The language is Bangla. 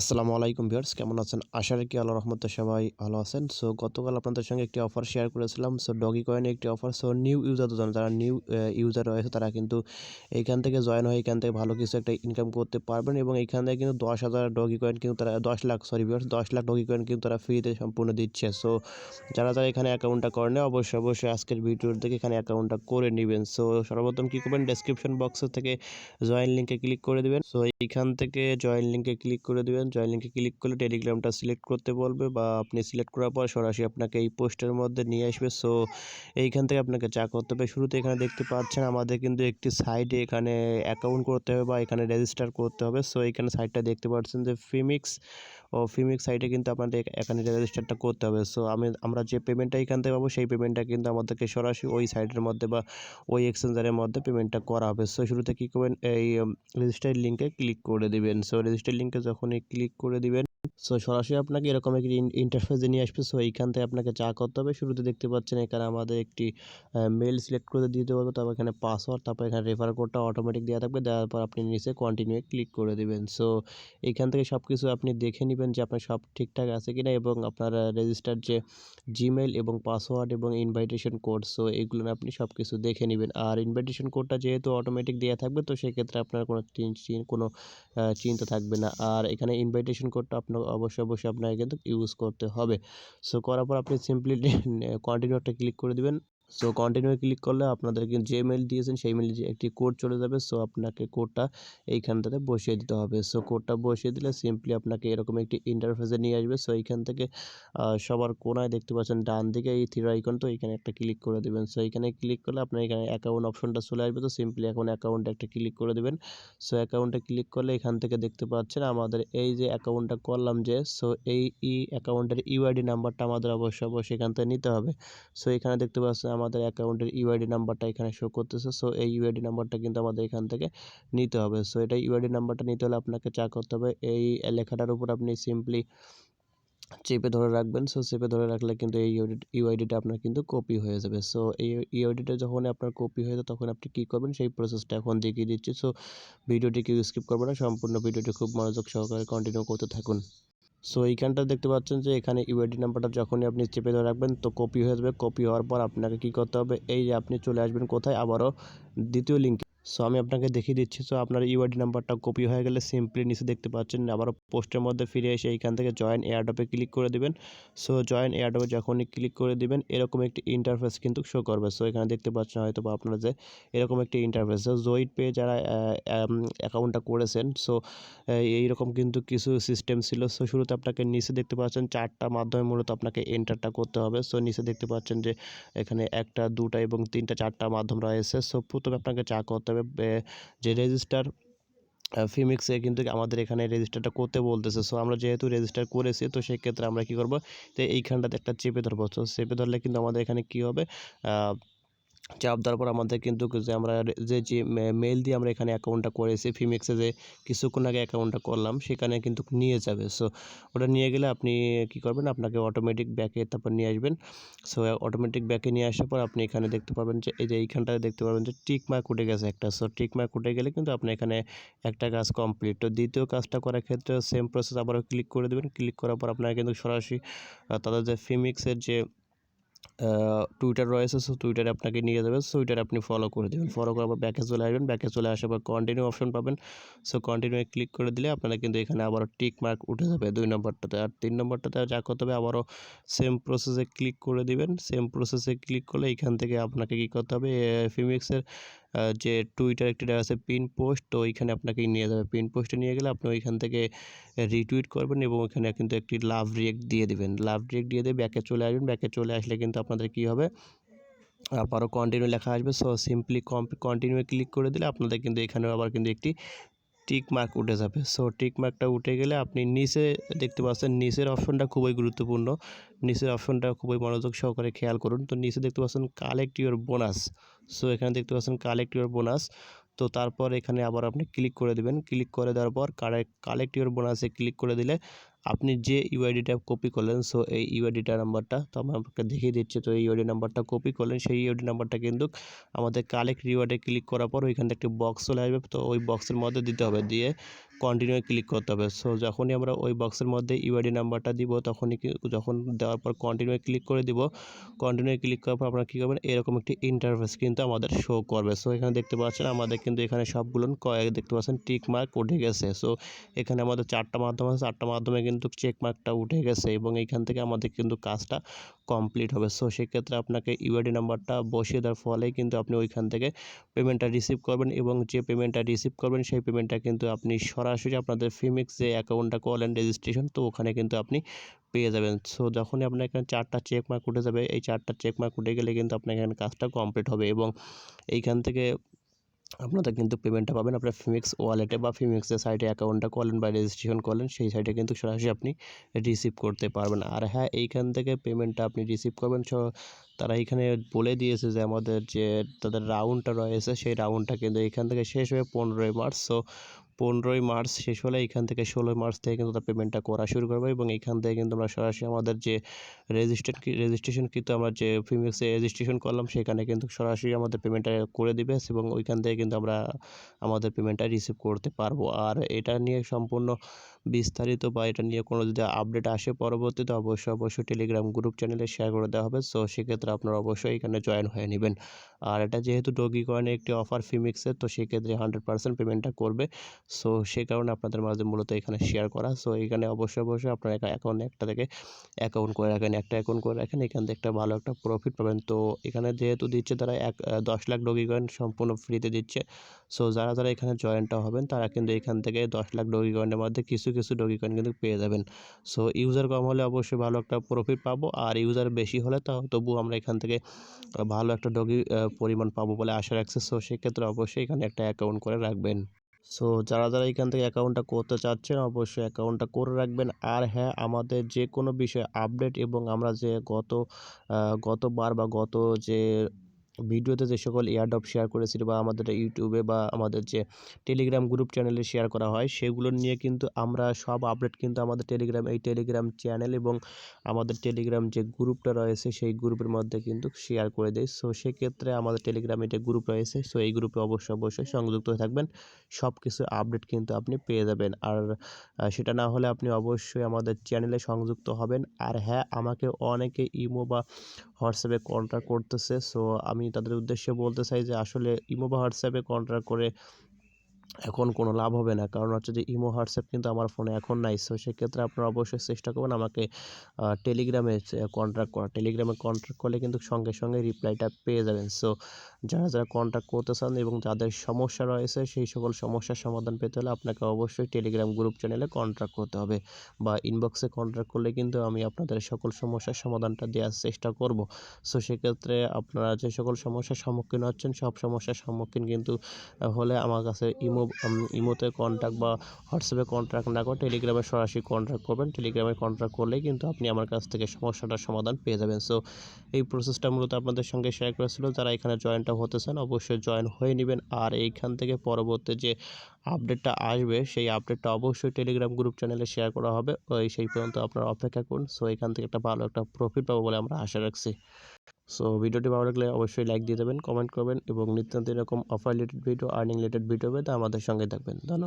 আসসালামু আলাইকুম ভিউয়ার্স, কেমন আছেন? আশা রাখি আল্লাহ রহমতে সবাই ভালো আছেন। সো গতকাল আপনাদের সঙ্গে একটি অফার শেয়ার করেছিলাম। সো ডগি কয়েনে একটি অফার সো নিউ ইউজার জন্য যারা নিউ ইউজার রয়েছে, তারা কিন্তু এইখান থেকে জয়েন হয়ে এখান থেকে ভালো কিছু একটা ইনকাম করতে পারবেন এবং এইখান থেকে কিন্তু দশ হাজার ডগি কয়েন কিন্তু তারা, দশ লাখ সরি ভিউয়ার্স দশ লাখ ডগি কয়েন কিন্তু তারা ফ্রিতে সম্পূর্ণ দিচ্ছে। সো যারা যারা এখানে অ্যাকাউন্টটা করেন অবশ্যই অবশ্যই আজকের ভিডিওর থেকে এখানে অ্যাকাউন্টটা করে নেবেন। সো সর্বপ্রথম কী করবেন? ডেসক্রিপশন বক্সের থেকে জয়েন লিঙ্কে ক্লিক করে দেবেন। সো এইখান থেকে জয়েন লিঙ্কে ক্লিক করে দেবেন। জয়েন লিঙ্কে ক্লিক করলে টেলিগ্রামটা সিলেক্ট করতে বলবে বা আপনি সিলেক্ট করার পর সরাসরি আপনাকে এই পোস্টের মধ্যে নিয়ে আসবে। সো এইখান থেকে আপনাকে চা করতে হবে, শুরুতে এখানে দেখতে পাচ্ছেন আমাদের কিন্তু একটি সাইটে এখানে অ্যাকাউন্ট করতে হবে বা এখানে রেজিস্টার করতে হবে। সো এখানে সাইটটা দেখতে পাচ্ছেন যে ফিমিক্স ও ফিমিক্স সাইটে কিন্তু আপনাদের এখানে রেজিস্টারটা করতে হবে। সো আমি, আমরা যে পেমেন্টটা এখান থেকে পাবো, সেই পেমেন্টটা কিন্তু আমাদেরকে সরাসরি ওই সাইটের মধ্যে বা ওই এক্সচেঞ্জারের মধ্যে পেমেন্টটা করা হবে। সো শুরুতে কী করবেন? এই রেজিস্টার লিঙ্কে ক্লিক করে দিবেন। সো রেজিস্টার লিঙ্কে যখনই ক্লিক করে দিবেন সো সরাসরি আপনাকে এরকম একটি ইন্টারফেসে নিয়ে আসবে। সো এইখান থেকে আপনাকে চা করতে হবে, শুরুতে দেখতে পাচ্ছেন এখানে আমাদের একটি মেল সিলেক্ট করে দিতে পারব তারপর এখানে পাসওয়ার্ড তারপর এখানে রেফার কোডটা অটোমেটিক দেওয়া থাকবে। দেওয়ার পর আপনি নিচে কন্টিনিউ ক্লিক করে দেবেন। সো এইখান থেকে সব কিছু আপনি দেখে নেবেন। যে আপনার সব ঠিকঠাক আছে কিনা এবং আপনার রেজিস্টার যে জিমেল এবং পাসওয়ার্ড এবং ইনভাইটেশন কোড সো এগুলো আপনি সব কিছু দেখে নেবেন। আর ইনভাইটেশন কোডটা যেহেতু অটোমেটিক দেওয়া থাকবে, তো সেক্ষেত্রে আপনার কোনো কোনো চিন্তা থাকবে না। আর এখানে ইনভাইটেশন কোডটা আপনার অবশ্যই অবশ্যই আপনাকে কিন্তু ইউজ করতে হবে। সো করার পর আপনি সিম্পলি কন্টিনিউটা ক্লিক করে দিবেন। সো কন্টিনিউ ক্লিক করলে আপনাদের যে মেল দিয়েছেন, সেই মেলে একটি কোড চলে যাবে সো আপনাকে কোডটা এইখানটাতে বসিয়ে দিতে হবে। সো কোডটা বসিয়ে দিলে সিম্পলি আপনাকে এরকম একটি ইন্টারফেসে নিয়ে আসবে। সো এইখান থেকে সবার কোনায় দেখতে পাচ্ছেন, ডান দিকে এই থ্রি আইকন তো এখানে একটা ক্লিক করে দেবেন। সো এখানে ক্লিক করলে আপনার এখানে অ্যাকাউন্ট অপশনটা চলে আসবে। তো সিম্পলি এখন অ্যাকাউন্টে একটা ক্লিক করে দেবেন। সো অ্যাকাউন্টে ক্লিক করলে এখান থেকে দেখতে পাচ্ছেন, আমাদের এই যে অ্যাকাউন্টটা করলাম যে সো এই ই অ্যাকাউন্টের ইউআইডি নাম্বারটা আমাদের অবশ্যই অবশ্যই এখান থেকে নিতে হবে। সো এখানে দেখতে পাচ্ছেন আমাদের অ্যাকাউন্টের ইউআইডি নাম্বারটা এখানে শো করতেছে। সো এই ইউআইডি নাম্বারটা কিন্তু আমাদের এখান থেকে নিতে হবে। সো এটা ইউআইডি নাম্বারটা নিতে হলে আপনাকে চা করতে হবে, এই লেখাটার উপর আপনি সিম্পলি চেপে ধরে রাখবেন। সো চেপে ধরে রাখলে কিন্তু এই ইউআইডিটা আপনার কিন্তু কপি হয়ে যাবে। সো এই ইউআইডিটা যখন আপনার কপি হয়ে যাবে তখন আপনি কী করবেন, সেই প্রসেসটা এখন দেখিয়ে দিচ্ছি। সো ভিডিওটি কেউ স্কিপ করবেন না, সম্পূর্ণ ভিডিওটি খুব মনোযোগ সহকারে কন্টিনিউ করতে থাকুন। সো এইখানটা দেখতে পাচ্ছেন যে এখানে ইউআইডি নাম্বারটা যখনই আপনি চেপে ধরে রাখবেন, তো কপি হয়ে যাবে। কপি হওয়ার পর আপনাকে কি করতে হবে? এই যে আপনি চলে আসবেন কোথায়? আবারও দ্বিতীয় লিঙ্কে সো আমি আপনাকে দেখিয়ে দিচ্ছি। সো আপনার ইউআইডি নাম্বারটা কপি হয়ে গেলে সিম্পলি নিচে দেখতে পাচ্ছেন। আবারও পোস্টের মধ্যে ফিরে এসে এইখান থেকে জয়েন এয়ারডপে ক্লিক করে দেবেন। সো জয়েন এয়ারডপে যখনই ক্লিক করে দিবেন, এরকম একটি ইন্টারফেস কিন্তু শো করবে। সো এখানে দেখতে পাচ্ছেন হয়তো বা আপনারা যে এরকম একটি ইন্টারফেস সো জয়েন্ট পেয়ে যারা অ্যাকাউন্টটা করেছেন সো এইরকম কিন্তু কিছু সিস্টেম ছিল। সো শুরুতে আপনাকে নিচে দেখতে পাচ্ছেন চারটা মাধ্যমে মূলত আপনাকে এন্টারটা করতে হবে। সো নিচে দেখতে পাচ্ছেন যে এখানে একটা, দুটা এবং তিনটা, চারটা মাধ্যম রয়েছে। সো প্রথমে আপনাকে চা করতে হবে যে রেজিস্টার ফিমিক্সে কিন্তু আমাদের এখানে রেজিস্টারটা করতে বলতেছে। সো আমরা যেহেতু রেজিস্টার করেছি, তো সেক্ষেত্রে আমরা কি করব? তো এইখানটাতে একটা চেপে ধরবো। তো চেপে ধরলে কিন্তু আমাদের এখানে কি হবে? চাপ দেওয়ার পর আমাদের কিন্তু যে আমরা যে যে মেল দিয়ে আমরা এখানে অ্যাকাউন্টটা করেছি ফিমেক্সে যে কিছুক্ষণ আগে অ্যাকাউন্টটা করলাম, সেখানে কিন্তু নিয়ে যাবে। সো ওটা নিয়ে গেলে আপনি কি করবেন? আপনাকে অটোমেটিক ব্যাকে তারপর নিয়ে আসবেন। সো অটোমেটিক ব্যাকে নিয়ে আসার পর আপনি এখানে দেখতে পাবেন যে, এই যে এইখানটায় দেখতে পাবেন যে টিক মার্ক উঠে গেছে একটা। সো টিক মার্ক উঠে গেলে কিন্তু আপনি এখানে একটা কাজ কমপ্লিট তো দ্বিতীয় কাজটা করার ক্ষেত্রে সেম প্রসেস আবারও ক্লিক করে দেবেন। ক্লিক করার পর আপনারা কিন্তু সরাসরি তাদের যে ফিমিক্সের যে টুইটার রয়েছে সো টুইটারে আপনাকে নিয়ে যাবে। সো টুইটারে আপনি ফলো করে দেবেন। ফলো করার পর ব্যাকে চলে আসবেন। ব্যাকে চলে আসার পর কন্টিনিউ অপশন পাবেন। সো কন্টিনিউ ক্লিক করে দিলে আপনারা কিন্তু এখানে আবারও টিক মার্ক উঠে যাবে দুই নম্বরটাতে। আর তিন নম্বরটাতে যা করতে হবে, আবারও সেম প্রসেসে ক্লিক করে দিবেন। সেম প্রসেসে ক্লিক করলে এখান থেকে আপনাকে কী করতে হবে ফিমিক্সের যে টুইটার একটি আছে পিন পোস্ট তো ওইখানে আপনাকে নিয়ে যাবে। পিন পোস্টে নিয়ে গেলে আপনি ওইখান থেকে রিটুইট করবেন এবং ওইখানে কিন্তু একটি লাভ রিয়েক্ট দিয়ে দেবেন। লাভ রিয়েক্ট দিয়ে দিয়ে ব্যাকে চলে আসবেন। ব্যাকে চলে আসলে কিন্তু আপনাদের কী হবে? আবারও কন্টিনিউ লেখা আসবে। সো সিম্পলি কন্টিনিউ ক্লিক করে দিলে আপনাদের কিন্তু এখানেও আবার কিন্তু একটি টিক মার্ক উঠে যাবে। সো টিক মার্কটা উঠে গেলে আপনি নিচে, দেখতে পাচ্ছেন নিচের অপশনটা খুবই গুরুত্বপূর্ণ। নিচের অপশনটা খুবই মনোযোগ সহকারে খেয়াল করুন। তো নিচে দেখতে পাচ্ছেন কালেক্ট ইউর বোনাস সো এখানে দেখতে পাচ্ছেন কালেক্ট ইউর বোনাস তো তারপর এখানে আবার আপনি ক্লিক করে দেবেন। ক্লিক করে দেওয়ার পর কালেক্ট ইউর বোনাসে ক্লিক করে দিলে আপনি যে ইউআইডিটা কপি করলেন সো এই ইউআইডিটা নাম্বারটা তো আমি আপনাকে দেখিয়ে দিচ্ছি, তো এই ইউআইডি নাম্বারটা কপি করলেন, সেই ইউআইডি নাম্বারটা কিন্তু আমাদের কালেক্ট রিওয়ার্ডে ক্লিক করার পর ওইখান থেকে একটি বক্স চলে আসবে, তো ওই বক্সের মধ্যে দিতে হবে, দিয়ে কন্টিনিউ ক্লিক করতে হবে। সো যখনই আমরা ওই বক্সের মধ্যে ইউআইডি নাম্বারটা দিব, তখনই যখন দেওয়ার পর কন্টিনিউ ক্লিক করে দিব কন্টিনিউ ক্লিক করার পর আপনারা কী করবেন? এরকম একটি ইন্টারফেস কিন্তু আমাদের শো করবে। সো এখানে দেখতে পাচ্ছেন আমাদের কিন্তু এখানে সবগুলো কয়েক দেখতে পাচ্ছেন টিক মার্ক উঠে গেছে। সো এখানে আমাদের চারটা মাধ্যম আছে। চারটা মাধ্যমে কিন্তু চেক মার্কটা উঠে গেছে এবং এইখান থেকে আমাদের কিন্তু কাজটা কমপ্লিট হবে। সো সেক্ষেত্রে আপনাকে ইউআইডি নাম্বারটা বসিয়ে দেওয়ার ফলেই কিন্তু আপনি ওইখান থেকে পেমেন্টটা রিসিভ করবেন এবং যে পেমেন্টটা রিসিভ করবেন, সেই পেমেন্টটা কিন্তু আপনি সরাসরি আপনাদের ফিমিক্স যে অ্যাকাউন্টটা করলেন রেজিস্ট্রেশন তো ওখানে কিন্তু আপনি পেয়ে যাবেন। সো যখনই আপনার এখানে চারটা চেক মার্ক উঠে যাবে, এই চারটা চেক মার্ক উঠে গেলে কিন্তু আপনার এখানে কাজটা কমপ্লিট হবে এবং এইখান থেকে আপনারা কিন্তু পেমেন্টটা পাবেন। আপনার ফিমিক্স ওয়ালেটে বা ফিমিক্সের সাইটে অ্যাকাউন্টটা করলেন বা রেজিস্ট্রেশন করলেন সেই সাইটে কিন্তু সরাসরি আপনি রিসিভ করতে পারবেন। আর হ্যাঁ এইখান থেকে পেমেন্টটা আপনি রিসিভ করবেন। তারা এখানে বলে দিয়েছে যে আমাদের যে তাদের রাউন্ডটা রয়েছে, সেই রাউন্ডটা কিন্তু এখান থেকে শেষ হয়ে পনেরোই মার্চ। সো পনেরোই মার্চ শেষ হলে এখান থেকে ষোলোই মার্চ থেকে কিন্তু তারা পেমেন্টটা করা শুরু করবে এবং এখান থেকে কিন্তু আমরা সরাসরি আমাদের যে রেজিস্ট্রেশন রেজিস্ট্রেশন কিন্তু আমরা যে ফিমেক্সে রেজিস্ট্রেশন করলাম, সেখানে কিন্তু সরাসরি আমাদের পেমেন্টটা করে দিবে এবং ওইখান থেকে কিন্তু আমরা আমাদের পেমেন্টটা রিসিভ করতে পারব। আর এটা নিয়ে সম্পূর্ণ বিস্তারিত বা এটা নিয়ে কোনো যদি আপডেট আসে পরবর্তীতে, অবশ্যই অবশ্যই টেলিগ্রাম গ্রুপ চ্যানেলে শেয়ার করে দেওয়া হবে। সো সেক্ষেত্রে আপনারা অবশ্যই এখানে জয়েন হয়ে নেবেন। আর এটা যেহেতু ডগি কয়েনের একটি অফার ফিমিক্সের তো সেক্ষেত্রে হান্ড্রেড পার্সেন্ট পেমেন্টটা করবে। সো সেই কারণে আপনাদের মাঝে মূলত এখানে শেয়ার করা। সো এখানে অবশ্যই অবশ্যই আপনার অ্যাকাউন্ট একটা থেকে অ্যাকাউন্ট করে রাখেন, একটা অ্যাকাউন্ট করে রাখেন, এখান থেকে একটা ভালো একটা প্রফিট পাবেন। তো এখানে যেহেতু দিচ্ছে তারা এক দশ লাখ ডগি কয়েন সম্পূর্ণ ফ্রিতে দিচ্ছে। সো যারা যারা এখানে জয়েনটা হবেন, তারা কিন্তু এখান থেকে দশ লাখ ডগি কয়েনের মধ্যে কিছু কিছু ডগি কয়েন কিন্তু পেয়ে যাবেন। সো ইউজার কম হলে অবশ্যই ভালো একটা প্রফিট পাবো। আর ইউজার বেশি হলে তাও তবু আমরা এখান থেকে ভালো একটা ডগি পরিমাণ পাবো বলে আশা রাখছে। সো সেক্ষেত্রে অবশ্যই এখানে একটা অ্যাকাউন্ট করে রাখবেন। সো যারা যারা এখান থেকে অ্যাকাউন্টটা করতে চাচ্ছেন, অবশ্যই অ্যাকাউন্টটা করে রাখবেন। আর হ্যাঁ আমাদের যে কোনো বিষয়ে আপডেট এবং আমরা যে গত গতবার বা গত যে ভিডিওতে যে সকল এয়ারড্রপ শেয়ার করেছি বা আমাদের ইউটিউবে বা আমাদের যে টেলিগ্রাম গ্রুপ চ্যানেলে শেয়ার করা হয়, সেগুলো নিয়ে কিন্তু আমরা সব আপডেট কিন্তু আমাদের টেলিগ্রাম এই টেলিগ্রাম চ্যানেল এবং আমাদের টেলিগ্রাম যে গ্রুপটা রয়েছে, সেই গ্রুপের মধ্যে কিন্তু শেয়ার করে দেয় সো সেক্ষেত্রে আমাদের টেলিগ্রামে যে গ্রুপ রয়েছে সো এই গ্রুপে অবশ্যই অবশ্যই সংযুক্ত হয়ে থাকবেন। সব কিছু আপডেট কিন্তু আপনি পেয়ে যাবেন। আর সেটা না হলে আপনি অবশ্যই আমাদের চ্যানেলে সংযুক্ত হবেন। আর হ্যাঁ আমাকে অনেকে ইমো বা হোয়াটসঅ্যাপে কন্ট্যাক্ট করতেছে সো আমি তাদের উদ্দেশ্যে বলতে চাই যে আসলে ইমো বা হোয়াটসঅ্যাপে কন্ট্যাক্ট করে এখন কোনো লাভ হবে না। কারণ হচ্ছে যে, ইমো, হোয়াটসঅ্যাপ কিন্তু আমার ফোনে এখন নাই। সো সেক্ষেত্রে আপনারা অবশ্যই চেষ্টা করবেন আমাকে টেলিগ্রামে কন্ট্যাক্ট করা। টেলিগ্রামে কন্ট্যাক্ট করলে কিন্তু সঙ্গে সঙ্গে রিপ্লাইটা পেয়ে যাবেন। সো যারা যারা কন্ট্যাক্ট করতে চান এবং যাদের সমস্যা রয়েছে, সেই সকল সমস্যার সমাধান পেতে হলে আপনাকে অবশ্যই টেলিগ্রাম গ্রুপ চ্যানেলে কন্ট্যাক্ট করতে হবে বা ইনবক্সে কন্ট্যাক্ট করলে কিন্তু আমি আপনাদের সকল সমস্যার সমাধানটা দেওয়ার চেষ্টা করব। সো সেক্ষেত্রে আপনারা যে সকল সমস্যার সম্মুখীন হচ্ছেন, সব সমস্যার সম্মুখীন কিন্তু হলে আমার কাছে ইমো ইমোতে কন্ট্যাক্ট বা হোয়াটসঅ্যাপে কন্ট্যাক্ট না করে টেলিগ্রামে সরাসরি কন্ট্যাক্ট করবেন। টেলিগ্রামে কন্ট্যাক্ট করলেই কিন্তু আপনি আমার কাছ থেকে সমস্যাটার সমাধান পেয়ে যাবেন। সো এই প্রসেসটা মূলত আপনাদের সঙ্গে শেয়ার করেছিল। যারা এখানে জয়েনটা হতে চান, অবশ্যই জয়েন হয়ে নেবেন। আর এইখান থেকে পরবর্তী যে আপডেটটা আসবে, সেই আপডেটটা অবশ্যই টেলিগ্রাম গ্রুপ চ্যানেলে শেয়ার করা হবে। ওই সেই পর্যন্ত আপনারা অপেক্ষা করুন। সো এখান থেকে একটা ভালো একটা প্রফিট পাবো বলে আমরা আশা রাখছি। সো ভিডিওটি ভালো লাগলে অবশ্যই লাইক দিয়ে দেবেন কমেন্ট করবেন এবং নিত্যান্ত এরকম offer related video earning related video পেতে আমাদের সঙ্গে থাকবেন। ধন্যবাদ।